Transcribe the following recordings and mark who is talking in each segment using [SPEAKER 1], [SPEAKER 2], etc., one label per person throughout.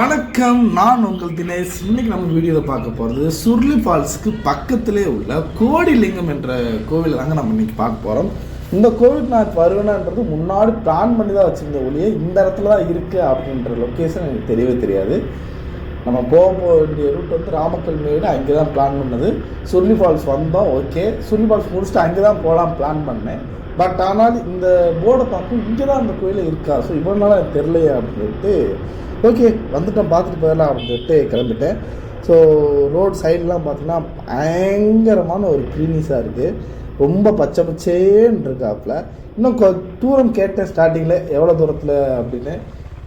[SPEAKER 1] வணக்கம் நான் உங்கள் தினேஷ். இன்னைக்கு நம்ம வீடியோவில் பார்க்க போகிறது சுர்லி ஃபால்ஸுக்கு பக்கத்திலே உள்ள கோடிலிங்கம் என்ற கோவில் தாங்க நம்ம இன்னைக்கு பார்க்க போகிறோம் இந்த கோவில் நான் வருவேனான்றது முன்னாடி பிளான் பண்ணி தான் வச்சுருந்த ஒளியே இந்த இடத்துல தான் இருக்குது அப்படின்ற லொக்கேஷன் எனக்கு தெரியவே தெரியாது. நம்ம போக போக வேண்டிய ரூட் வந்து ராமக்கல் மேடு அங்கே தான் பிளான் பண்ணது. சுர்லி ஃபால்ஸ் வந்தோம் ஓகே சுர்லி ஃபால்ஸ் முடிச்சுட்டு அங்கே தான் போகலாம் பிளான் பண்ணேன். பட் ஆனால் இந்த போர்டை பார்க்கும் இங்கே தான் அந்த கோயிலில் இருக்கா? ஸோ இவ்வளோ நாளாக எனக்கு அப்படின்ட்டு அப்படின்னு சொல்லிட்டு ஓகே வந்துட்டோம் பார்த்துட்டு போயிடலாம் அப்படின்னு சொல்லிட்டு கிளம்பிட்டேன். ஸோ ரோட் சைட்லாம் பார்த்தீங்கன்னா பயங்கரமான ஒரு க்ரீனிஸாக இருக்குது ரொம்ப பச்சை பச்சேன்னு இருக்காப்புல. இன்னும் கொ தூரம் கேட்டேன் ஸ்டார்டிங்கில் எவ்வளோ தூரத்தில் அப்படின்னு.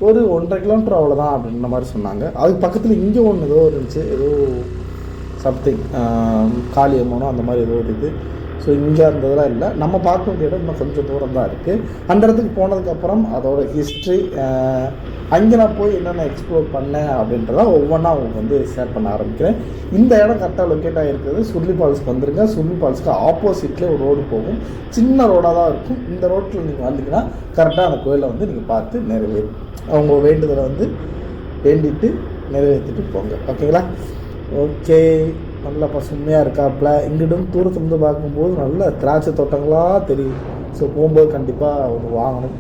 [SPEAKER 1] ஒரு ஒன்றரை கிலோமீட்டர் அவ்வளோதான் அப்படின்ற மாதிரி சொன்னாங்க. அதுக்கு பக்கத்தில் இங்கே ஒன்று ஏதோ இருந்துச்சு ஏதோ சம்திங் காளியம்மனோ அந்த மாதிரி ஏதோ ஒரு இது. ஸோ இங்கே அந்த இதெல்லாம் இல்லை. நம்ம பார்க்க வேண்டிய இடம் இன்னும் கொஞ்சம் தூரம் தான் இருக்குது அந்த இடத்துக்கு போனதுக்கப்புறம் அதோட ஹிஸ்ட்ரி அங்கே நான் போய் என்னென்ன எக்ஸ்ப்ளோர் பண்ணேன் அப்படின்றத ஒவ்வொன்றா அவங்க வந்து ஷேர் பண்ண ஆரம்பிக்கிறேன். இந்த இடம் கரெக்டாக லொக்கேட் ஆகிருக்கிறது சுர்லி ஃபால்ஸ்க்கு வந்துருங்க. சுர்லி ஃபால்ஸ்க்கு ஆப்போசிட்லேயே ஒரு ரோடு போகும். சின்ன ரோடாக தான் இருக்கும். இந்த ரோட்டில் நீங்கள் வந்தீங்கன்னா கரெக்டாக அந்த கோயிலை வந்து நீங்கள் பார்த்து நிறைவேறு அவங்க வேண்டுதலை வந்து வேண்டிட்டு நிறைவேற்றிட்டு போங்க. ஓகேங்களா ஓகே நல்ல பசுமையாக இருக்காப்புல இங்கிட்டும் தூரத்துலேருந்து பார்க்கும்போது நல்ல திராட்சை தோட்டங்களாக தெரியும் ஸோ போகும்போது கண்டிப்பாக ஒன்று வாங்கணும்.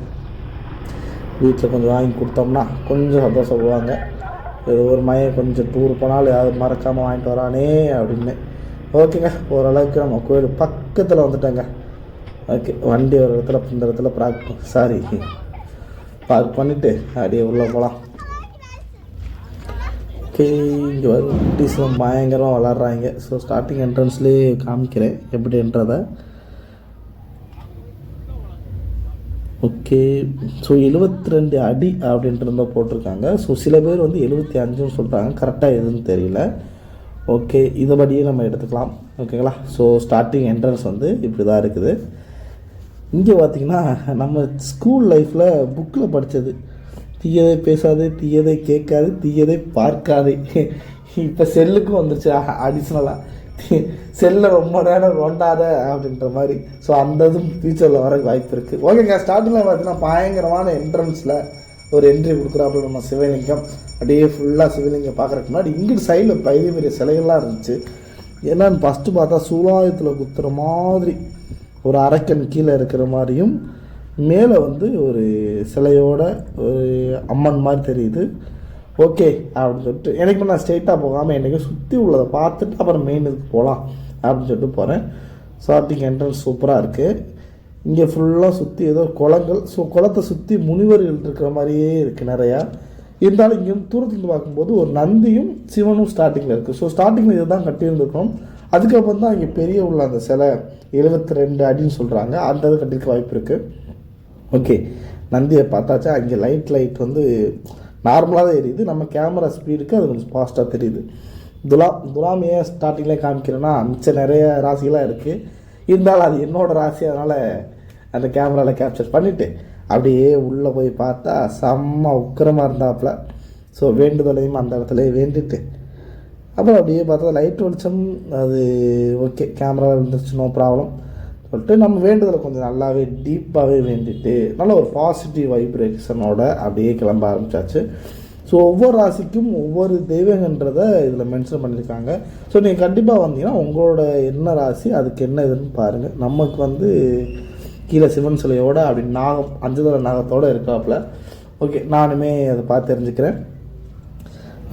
[SPEAKER 1] வீட்டில் கொஞ்சம் வாங்கி கொடுத்தோம்னா கொஞ்சம் சந்தோஷப்படுவாங்க ஏதோ ஒரு மையம் கொஞ்சம் டூர் போனாலும் யாரும் மறக்காமல் வாங்கிட்டு வரானே அப்படின்னு. ஓகேங்க ஓரளவுக்கு நம்ம கோயில் பக்கத்தில் வந்துட்டோங்க. ஓகே வண்டி ஒரு இடத்துல இந்த இடத்துல ப்ராக் சாரி பார்க் பண்ணிவிட்டு அப்படியே உள்ளே போகலாம் ஓகே இங்கே வந்து குட்டீஸ்லாம் பயங்கரமாக விளாட்றாங்க ஸோ ஸ்டார்டிங் என்ட்ரன்ஸ்லேயே காமிக்கிறேன். எப்படின்றத. ஓகே ஸோ எழுபத்தி ரெண்டு அடி அப்படின்றத போட்டிருக்காங்க. ஸோ சில பேர் வந்து எழுபத்தி அஞ்சுன்னு சொல்கிறாங்க கரெக்டாக எதுன்னு தெரியல. ஓகே இதுபடியே நம்ம எடுத்துக்கலாம். ஓகேங்களா ஸோ ஸ்டார்டிங் என்ட்ரன்ஸ் வந்து இப்படி தான் இருக்குது. இங்கே பார்த்தீங்கன்னா நம்ம ஸ்கூல் லைஃப்பில் புக்கில் படித்தது தீயதை பேசாதே தீயதை கேட்காது தீயதை பார்க்காதே. இப்போ செல்லுக்கும் வந்துருச்சு. அடிஷ்னலாக செல்லை ரொம்ப நேரம் ரொண்டாத அப்படின்ற மாதிரி. ஸோ அந்த இதுவும் ஃபியூச்சரில் வர வாய்ப்பு இருக்குது ஓகேங்க ஸ்டார்டிங்கில் பார்த்தீங்கன்னா பயங்கரமான என்ட்ரன்ஸில் ஒரு என்ட்ரி கொடுக்குறாப்புல நம்ம சிவலிங்கம். அப்படியே ஃபுல்லாக சிவலிங்கம் பார்க்குறக்கு முன்னாடி இங்கிட்டு சைடில் பெரிய பெரிய சிலைகள்லாம் இருந்துச்சு. என்னன்னு ஃபஸ்ட்டு பார்த்தா சூலாயத்தில் குத்துற மாதிரி ஒரு அரக்கன் கீழே இருக்கிற மாதிரியும் மேலே வந்து ஒரு சிலையோட ஒரு அம்மன் மாதிரி தெரியுது. ஓகே அப்படின்னு சொல்லிட்டு எனக்கு நான் ஸ்ட்ரெயிட்டாக போகாமல் என்றைக்கும் சுற்றி உள்ளதை பார்த்துட்டு அப்புறம் மெயின் இதுக்கு போகலாம் அப்படின்னு சொல்லிட்டு போகிறேன் ஸ்டார்டிங் என்ட்ரன்ஸ் சூப்பராக இருக்குது இங்கே ஃபுல்லாக சுற்றி ஏதோ குளங்கள் ஸோ குளத்தை சுற்றி முனிவர்கள் இருக்கிற மாதிரியே இருக்குது நிறையா. இருந்தாலும் இங்கே தூரத்துலேருந்து பார்க்கும்போது ஒரு நந்தியும் சிவனும் ஸ்டார்டிங்கில் இருக்குது ஸோ ஸ்டார்டிங்கில் இதை தான் கட்டியிருந்துருக்கணும் அதுக்கப்புறம் தான் இங்கே பெரிய உள்ள அந்த சிலை எழுபத்தி ரெண்டு அடின்னு சொல்கிறாங்க அந்த இது கட்டியிருக்க வாய்ப்பு இருக்குது ஓகே நந்தியை பார்த்தாச்சா அங்கே லைட் லைட் வந்து நார்மலாக தான் எரியுது. நம்ம கேமரா ஸ்பீடுக்கு அது கொஞ்சம் ஃபாஸ்ட்டாக தெரியுது. துலாம் துலாம் ஏன் ஸ்டார்டிங்லேயே காமிக்கிறேன்னா மிச்சம் நிறைய ராசிகளாக இருக்குது இருந்தாலும் அது என்னோடய ராசி அதனால் அந்த கேமராவில் கேப்சர் பண்ணிவிட்டு அப்படியே உள்ளே போய் பார்த்தா செம்ம உக்கிரமாக இருந்தாப்புல ஸோ வேண்டுதலையும் அந்த இடத்துல வேண்டிட்டு அப்புறம் அப்படியே பார்த்தா லைட் வெளிச்சம் அது ஓகே கேமரா இருந்துச்சு நோ ப்ராப்ளம் சொல்லிட்டு நம்ம வேண்டுதலை கொஞ்சம் நல்லாவே டீப்பாகவே வேண்டிட்டு நல்ல ஒரு பாசிட்டிவ் வைப்ரேஷனோட அப்படியே கிளம்ப ஆரம்பித்தாச்சு ஸோ ஒவ்வொரு ராசிக்கும் ஒவ்வொரு தெய்வங்கன்றதை இதில் மென்ஷன் பண்ணியிருக்காங்க. ஸோ நீங்கள் கண்டிப்பாக வந்தீங்கன்னா உங்களோட என்ன ராசி அதுக்கு என்ன இதுன்னு பாருங்கள் நமக்கு வந்து கீழே சிவன் சிலையோட அப்படி நாகம் அஞ்சுதல நாகத்தோடு இருக்காப்புல. ஓகே நானுமே அதை பார்த்து தெரிஞ்சுக்கிறேன்.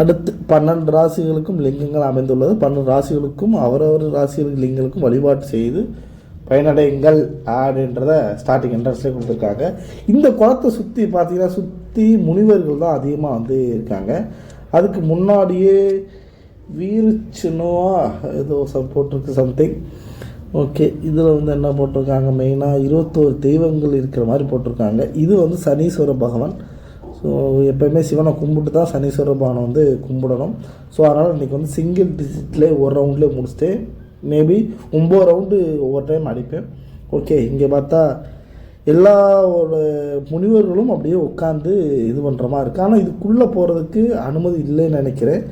[SPEAKER 1] அடுத்து பன்னெண்டு ராசிகளுக்கும் லிங்கங்கள் அமைந்துள்ளது. பன்னெண்டு ராசிகளுக்கும் அவரவர் ராசிகளுக்கு லிங்கங்களுக்கும் வழிபாட்டு செய்து பயனடைங்கள் அப்படின்றத ஸ்டார்டிங் என்ட்ரன்ஸ்லேயே கொடுத்துருக்காங்க. இந்த குளத்தை சுற்றி பார்த்தீங்கன்னா சுற்றி முனிவர்கள் தான் அதிகமாக வந்து இருக்காங்க. அதுக்கு முன்னாடியே வீரச்சினோவா ஏதோ சம் போட்டிருக்கு சம்திங் ஓகே இதில் வந்து என்ன போட்டிருக்காங்க? மெயினாக இருபத்தோரு தெய்வங்கள் இருக்கிற மாதிரி போட்டிருக்காங்க. இது வந்து சனீஸ்வர பகவான். ஸோ எப்போயுமே சிவனை கும்பிட்டு தான் சனீஸ்வர பகவானை வந்து கும்பிடணும். ஸோ அதனால் இன்றைக்கி வந்து சிங்கிள் டிஜிட்லேயே ஒரு ரவுண்ட்லேயே முடிச்சுட்டு மேபி ஒம்பது ரவுண்டு ஒவ்வொரு டைம் அடிப்பேன். ஓகே இங்கே பார்த்தா எல்லா ஒரு முனிவர்களும் அப்படியே உட்காந்து இது பண்ணுற மாதிரி இருக்குது ஆனால் இதுக்குள்ளே போகிறதுக்கு அனுமதி இல்லைன்னு நினைக்கிறேன்.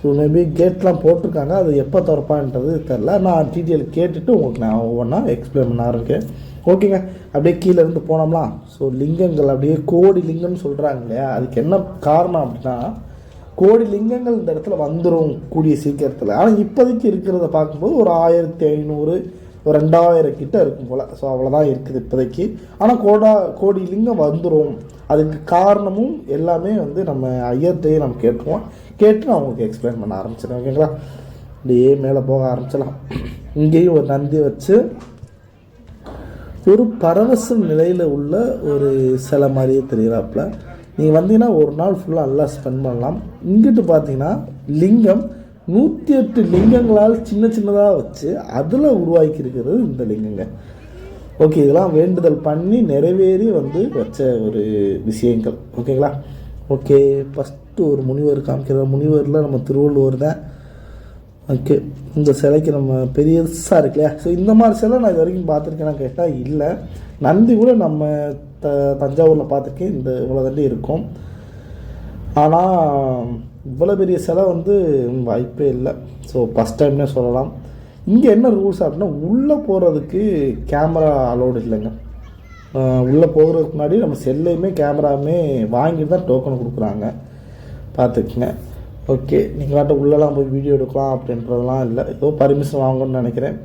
[SPEAKER 1] ஸோ மேபி கேட்லாம் போட்டிருக்காங்க. அது எப்போ திறப்பான்றது தெரில நான் டீட்டெயில் கேட்டுட்டு உங்களுக்கு நான் ஒவ்வொன்றா எக்ஸ்பிளைன் பண்ண ஆரம்பிக்கேன் ஓகேங்க அப்படியே கீழே இருந்து போனோம்லாம். ஸோ லிங்கங்கள் அப்படியே கோடி லிங்கம்னு சொல்கிறாங்க இல்லையா? அதுக்கு என்ன காரணம் அப்படின்னா கோடி லிங்கங்கள் இந்த இடத்துல வந்துடும் கூடிய சீக்கிரத்தில். ஆனால் இப்போதைக்கு இருக்கிறத பார்க்கும்போது ஒரு ஆயிரத்தி ஐநூறு ஒரு ரெண்டாயிரம் கிட்ட இருக்கும் போல். ஸோ அவ்வளோதான் இருக்குது இப்போதைக்கு. ஆனால் கோடா கோடி லிங்கம் வந்துடும் அதுக்கு காரணமும் எல்லாமே வந்து நம்ம ஐயர்கிட்டையே நம்ம கேட்டுருவோம். கேட்டு நான் உங்களுக்கு எக்ஸ்பிளைன் பண்ண ஆரம்பிச்சிடுறேன் ஓகேங்களா? அப்படியே மேலே போக ஆரம்பிச்சிடலாம். இங்கேயும் ஒரு நந்தி வச்சு ஒரு பரவச நிலையில் உள்ள ஒரு சிலை மாதிரியே தெரிகிறாப்புல நீங்கள் வந்தீங்கன்னா ஒரு நாள் ஃபுல்லாக நல்லா ஸ்பெண்ட் பண்ணலாம். இங்கிட்டு பார்த்தீங்கன்னா லிங்கம் நூற்றி எட்டு லிங்கங்களால் சின்ன சின்னதாக வச்சு அதில் உருவாக்கி இருக்கிறது இந்த லிங்கங்க. ஓகே இதெல்லாம் வேண்டுதல் பண்ணி நிறைவேறி வந்து வச்ச ஒரு விஷயங்கள். ஓகேங்களா ஓகே ஃபஸ்ட்டு ஒரு முனிவர் காமிக்கிற முனிவரில் நம்ம திருவள்ளுவர் தான். ஓகே இந்த சிலைக்கு நம்ம பெரியசாக இருக்கு இல்லையா? ஸோ இந்த மாதிரி சிலை நான் இது வரைக்கும் பார்த்துருக்கேன்னா கேட்டால் இல்லை. நந்தி கூட நம்ம தஞ்சாவூரில் பார்த்துருக்கேன் இந்த இவ்வளோ தள்ளி இருக்கும். ஆனால் இவ்வளோ பெரிய சிலை வந்து வாய்ப்பே இல்லை. ஸோ ஃபஸ்ட் டைம்னே சொல்லலாம். இங்கே என்ன ரூல்ஸ் அப்படின்னா உள்ளே போகிறதுக்கு கேமரா அலோடு இல்லைங்க. உள்ளே போகிறதுக்கு முன்னாடி நம்ம செல்லையுமே கேமராவுமே வாங்கிட்டு தான் டோக்கன் கொடுக்குறாங்க. பார்த்துக்குங்க. ஓகே நீங்களாட்ட உள்ளெல்லாம் போய் வீடியோ எடுக்கலாம் அப்படின்றதெல்லாம் இல்லை. ஏதோ பர்மிஷன் வாங்கணும்னு நினைக்கிறேன்.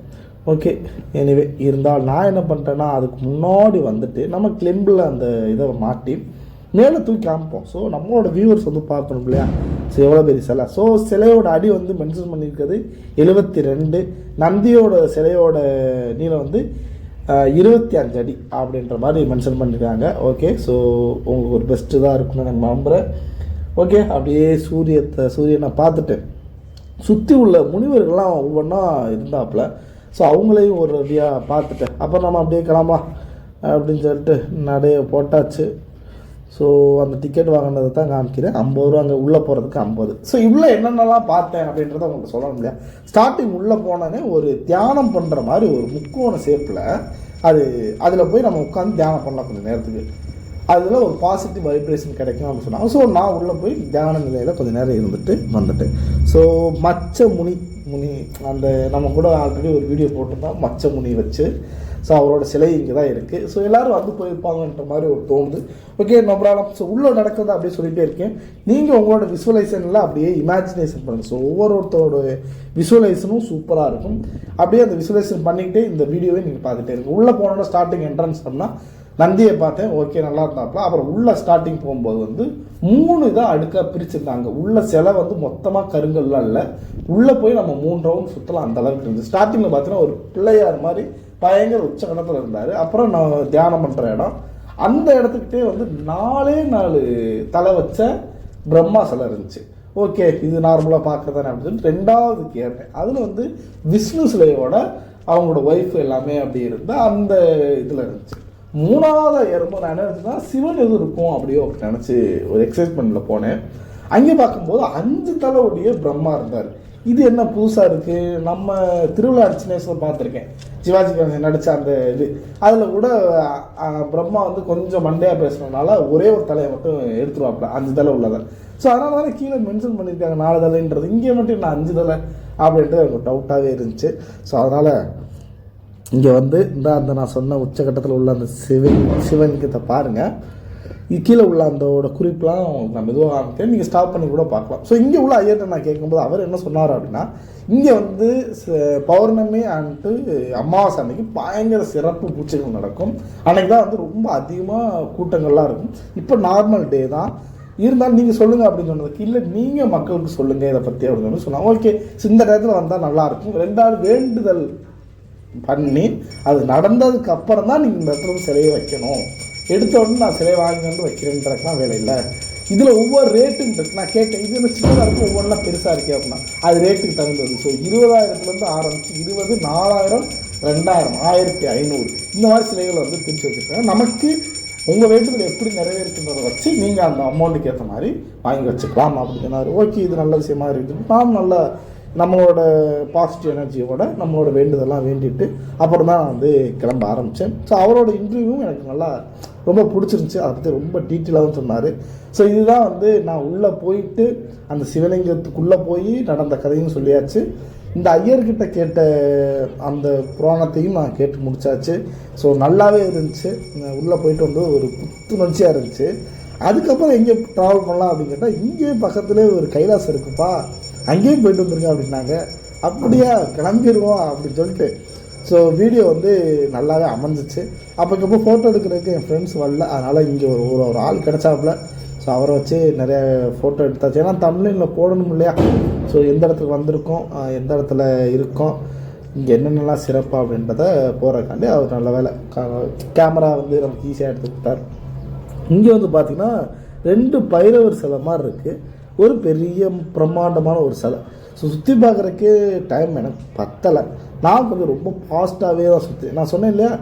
[SPEAKER 1] ஓகே எனிவே இருந்தால் நான் என்ன பண்ணிட்டேன்னா அதுக்கு முன்னாடி வந்துட்டு நம்ம கிளிம்பில் அந்த இதை மாட்டி மேலே தூக்கி காமிப்போம் ஸோ நம்மளோட வியூவர்ஸ் வந்து பார்க்கணும் இல்லையா? ஸோ எவ்வளோ பெரிய சிலை? ஸோ சிலையோட அடி வந்து மென்ஷன் பண்ணியிருக்கிறது எழுபத்தி ரெண்டு. நந்தியோட சிலையோட நீளம் வந்து இருபத்தி அஞ்சு அடி அப்படின்ற மாதிரி மென்ஷன் பண்ணியிருக்காங்க. ஓகே ஸோ உங்களுக்கு ஒரு பெஸ்ட்டு தான் இருக்கும்னு நான் நம்புகிறேன் ஓகே அப்படியே சூரியத்தை சூரியனை பார்த்துட்டு சுற்றி உள்ள முனிவர்கள்லாம் ஒவ்வொன்றா இருந்தாப்புல ஸோ அவங்களையும் ஒரு ரெடியாக பார்த்துட்டேன். அப்புறம் நம்ம அப்படியே கிளம்பா அப்படின்னு சொல்லிட்டு நடைய போட்டாச்சு. ஸோ அந்த டிக்கெட் வாங்கினதை தான் காமிக்கிறேன். ஐம்பது ரூபா அங்கே உள்ளே போகிறதுக்கு ஐம்பது. ஸோ இவ்வளோ என்னென்னலாம் பார்த்தேன் அப்படின்றத உங்களுக்கு சொல்ல முடியாது ஸ்டார்டிங் உள்ளே போனோன்னே ஒரு தியானம் பண்ணுற மாதிரி ஒரு முக்கோண ஷேப்பில் அது அதில் போய் நம்ம உட்காந்து தியானம் பண்ணலாம் கொஞ்சம் நேரத்துக்கு. அதில் ஒரு பாசிட்டிவ் வைப்ரேஷன் கிடைக்கும் அப்படின்னு சொன்னாங்க. ஸோ நான் உள்ளே போய் தியான நிலையில் கொஞ்சம் நேரம் இருந்துட்டு வந்துட்டேன் ஸோ மச்ச முனி முனி அந்த நம்ம கூட ஆல்ரெடி ஒரு வீடியோ போட்டிருந்தோம் மச்ச முனி வச்சு. ஸோ அவரோட சிலை இங்கே தான் இருக்குது ஸோ எல்லோரும் வந்து போயிருப்பாங்கன்ற மாதிரி ஒரு தோணுது. ஓகே நம்பராலம் ஸோ உள்ளே நடக்குது அப்படியே சொல்லிகிட்டே இருக்கேன். நீங்கள் உங்களோட விசுவலைசேஷனில் அப்படியே இமேஜினேஷன் பண்ணுங்கள் ஸோ ஒவ்வொருத்தரோட விசுவலைசனும் சூப்பராக இருக்கும். அப்படியே அந்த விசுவலைசேஷன் பண்ணிக்கிட்டே இந்த வீடியோவை நீங்கள் பார்த்துட்டே இருக்கும் உள்ளே போனோட ஸ்டார்டிங் என்ட்ரன்ஸ் பண்ணால் நந்தியை பார்த்தேன் ஓகே நல்லா இருந்தாப்புல அப்புறம் உள்ள ஸ்டார்டிங் போகும்போது வந்து மூணு இதாக அடுக்காக பிரிச்சிருந்தாங்க. உள்ள சிலை வந்து மொத்தமாக கருங்கல்லாம் இல்லை. உள்ளே போய் நம்ம மூணு ரவுண்ட் சுற்றலாம் அந்த அளவுக்கு இருந்துச்சு. ஸ்டார்டிங்கில் பார்த்தீங்கன்னா ஒரு பிள்ளையார் மாதிரி பயங்கர உச்சகணத்தில் இருந்தார். அப்புறம் நான் தியானம் பண்ணுற இடம். அந்த இடத்துக்கிட்டே வந்து நாலே நாலு தலை வச்ச பிரம்மா சிலை இருந்துச்சு. ஓகே இது நார்மலாக பார்க்குறதானே அப்படின்னு ரெண்டாவது கேட்டேன். அதில் வந்து விஷ்ணு சிலையோட அவங்களோட ஒய்ஃப் எல்லாமே அப்படி இருந்தால் அந்த இதில் இருந்துச்சு. மூணாவது ஏறும்போது நான் என்ன நினச்சேன்னா சிவன் எதுவும் இருக்கும் அப்படியோ அப்படி நினச்சி ஒரு எக்ஸைட்மெண்ட்டில் போனேன். அங்கே பார்க்கும்போது அஞ்சு தலைவுடைய பிரம்மா இருந்தார். இது என்ன புதுசாக இருக்குது நம்ம திருவிழா அர்ச்சனேஸ்வரர் பார்த்துருக்கேன். சிவாஜி கணேசன் நடித்த அந்த இது. அதில் கூட பிரம்மா வந்து கொஞ்சம் மண்டையாக பேசுனதுனால ஒரே ஒரு தலையை மட்டும் எடுத்துருவாப்புல. அஞ்சு தலை உள்ளதை. ஸோ அதனால தானே கீழே மென்ஷன் பண்ணியிருக்காங்க நாலு தலைன்றது. இங்கே மட்டும் நான் அஞ்சு தலை அப்படின்றது எனக்கு டவுட்டாகவே இருந்துச்சு. ஸோ அதனால் இங்கே வந்து இந்த அந்த நான் சொன்ன உச்சகட்டத்தில் உள்ள அந்த சிவன் சிவன்கிட்ட பாருங்கள் கீழே உள்ள அந்தோட குறிப்பெலாம் நான் மெதுவாக ஆரம்பிக்கிறேன் நீங்கள் ஸ்டாப் பண்ணி கூட பார்க்கலாம். ஸோ இங்கே உள்ள ஐயர்கிட்ட நான் கேட்கும்போது அவர் என்ன சொன்னார் அப்படின்னா இங்கே வந்து ச- பௌர்ணமி அன்ட்டு அமாவாசை அன்னைக்கு பயங்கர சிறப்பு பூச்சைகள் நடக்கும். அன்னைக்கு தான் வந்து ரொம்ப அதிகமாக கூட்டங்கள்லாம் இருக்கும். இப்போ நார்மல் டே தான். இருந்தாலும் நீங்கள் சொல்லுங்கள் அப்படின்னு சொன்னதுக்கு இல்லை நீங்கள் மக்களுக்கு சொல்லுங்கள் இதை பற்றி அப்படின்னு சொல்லி சொன்னாங்க ஓகே இந்த நேரத்தில் வந்தால் நல்லாயிருக்கும் ரெண்டாவது வேண்டுதல் பண்ணி அது நடந்ததுக்கு அப்புறம் தான் நீங்கள் இந்த இடத்துல சிலையை வைக்கணும். எடுத்த உடனே நான் சிலை வாங்கி வந்து வேலை இல்லை. இதில் ஒவ்வொரு ரேட்டுன்னு இருக்கு. நான் கேட்டேன் இது என்ன சின்னதாக இருக்கும் ஒவ்வொன்றா பெருசாக இருக்கே அப்படின்னா அது ரேட்டுக்கு தகுந்தது ஸோ இருபதாயிரத்துலேருந்து ஆரம்பித்து இருபது நாலாயிரம் ரெண்டாயிரம் ஆயிரத்தி ஐநூறு இந்த மாதிரி சிலைகளை வந்து பிரித்து வச்சுருக்காங்க. நமக்கு உங்கள் வேண்டுதல் எப்படி நிறைவேறுக்குன்றதை வச்சு நீங்கள் அந்த அமௌண்ட்டுக்கு ஏற்ற மாதிரி வாங்கி வச்சுக்கலாம் அப்படின்னு சொன்னார். ஓகே இது நல்ல விஷயமா இருக்குது. நாம் நல்ல நம்மளோட பாசிட்டிவ் எனர்ஜியோட நம்மளோட வேண்டுதெல்லாம் வேண்டிட்டு அப்புறம் தான் நான் வந்து கிளம்ப ஆரம்பித்தேன் ஸோ அவரோட இன்டர்வியூவும் எனக்கு நல்லா ரொம்ப பிடிச்சிருந்துச்சி. அதை பற்றி ரொம்ப டீட்டெயிலாகவும் சொன்னார். ஸோ இதுதான் வந்து நான் உள்ளே போயிட்டு அந்த சிவலிங்கத்துக்குள்ளே போய் நடந்த கதையும் சொல்லியாச்சு. இந்த ஐயர்கிட்ட கேட்ட அந்த புராணத்தையும் நான் கேட்டு முடிச்சாச்சு. ஸோ நல்லாவே இருந்துச்சு. உள்ளே போயிட்டு வந்து ஒரு புத்துணர்ச்சியாக இருந்துச்சு. அதுக்கப்புறம் எங்கே ட்ராவல் பண்ணலாம் அப்படின்னு கேட்டால் இங்கே பக்கத்துலேயே ஒரு கைலாசம் இருக்குப்பா. அங்கேயும் போயிட்டு வந்துருங்க அப்படின்னாங்க. அப்படியா கிளம்பிடுவோம் அப்படின்னு சொல்லிட்டு. ஸோ வீடியோ வந்து நல்லாவே அமைஞ்சிச்சு. அப்போக்கப்போ ஃபோட்டோ எடுக்கிறதுக்கு என் ஃப்ரெண்ட்ஸ் வரல. அதனால் இங்கே ஒரு ஒரு ஒரு ஆள் கிடச்சாப்புல. ஸோ அவரை வச்சு நிறைய ஃபோட்டோ எடுத்தாச்சு. ஏன்னா தமிழில் போடணும் இல்லையா? ஸோ எந்த இடத்துக்கு வந்திருக்கோம் எந்த இடத்துல இருக்கோம் இங்கே என்னென்னலாம் சிறப்பு அப்படின்றத போகிறக்காண்டி அவர் நல்ல வேலை. கேமரா வந்து நமக்கு ஈஸியாக எடுத்து கொடுத்தார் இங்கே வந்து பார்த்திங்கன்னா ரெண்டு பைரவர் சிலை மாதிரி இருக்குது ஒரு பெரிய பிரம்மாண்டமான ஒரு சிலை. ஸோ சுற்றி பார்க்குறக்கே டைம் எனக்கு பத்தலை. நான் கொஞ்சம் ரொம்ப ஃபாஸ்ட்டாகவே தான் சுற்றி நான் சொன்னேன் இல்லையா?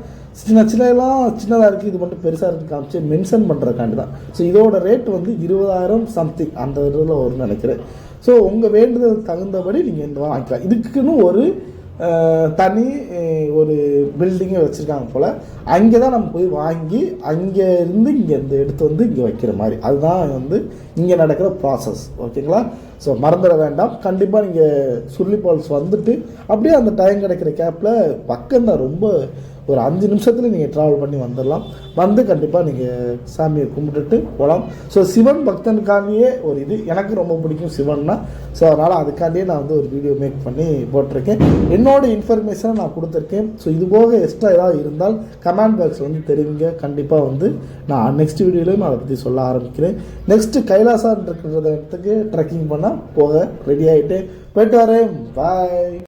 [SPEAKER 1] சின்ன சின்னலாம் சின்னதாக இருக்குது இது மட்டும் பெருசாக இருக்குது காமிச்சு மென்ஷன் பண்ணுறக்காண்டி தான். ஸோ இதோட ரேட் வந்து இருபதாயிரம் சம்திங் அந்த இதில் வரும்னு நினைக்கிறேன். ஸோ உங்கள் வேண்டுதல் தகுந்தபடி நீங்கள் இந்த வாங்கிக்கலாம். இதுக்குன்னு ஒரு தனி ஒரு பில்டிங்கை வச்சுருக்காங்க போல். அங்கே தான் நம்ம போய் வாங்கி அங்கே இருந்து இங்கே இந்த எடுத்து வந்து இங்கே வைக்கிற மாதிரி. அதுதான் வந்து இங்கே நடக்கிற ப்ராசஸ் ஓகேங்களா? ஸோ மறந்துட வேண்டாம். கண்டிப்பாக நீங்கள் சுருளி ஃபால்ஸ் வந்துட்டு அப்படியே அந்த டைம் கிடைக்கிற கேப்பில் பக்கம் தான் ரொம்ப ஒரு அஞ்சு நிமிஷத்தில் நீங்கள் ட்ராவல் பண்ணி வந்துடலாம் வந்து கண்டிப்பாக நீங்கள் சாமியை கும்பிட்டுட்டு போகலாம் ஸோ சிவன் பக்தனுக்காண்டியே ஒரு இது எனக்கு ரொம்ப பிடிக்கும் சிவன்னா. ஸோ அதனால் அதுக்காண்டியே நான் வந்து ஒரு வீடியோ மேக் பண்ணி போட்டிருக்கேன். என்னோட இன்ஃபர்மேஷனை நான் கொடுத்துருக்கேன். ஸோ இது போக எக்ஸ்ட்ரா ஏதாவது இருந்தால் கமெண்ட் பாக்ஸில் வந்து தெரிவிங்க. கண்டிப்பாக வந்து நான் நெக்ஸ்ட் வீடியோலையும் நான் அதை பற்றி சொல்ல ஆரம்பிக்கிறேன். நெக்ஸ்ட்டு கைலாசான் இருக்கிற இடத்துக்கு ட்ரெக்கிங் பண்ணால் போக ரெடி ஆகிட்டு போயிட்டு வரேன். பாய்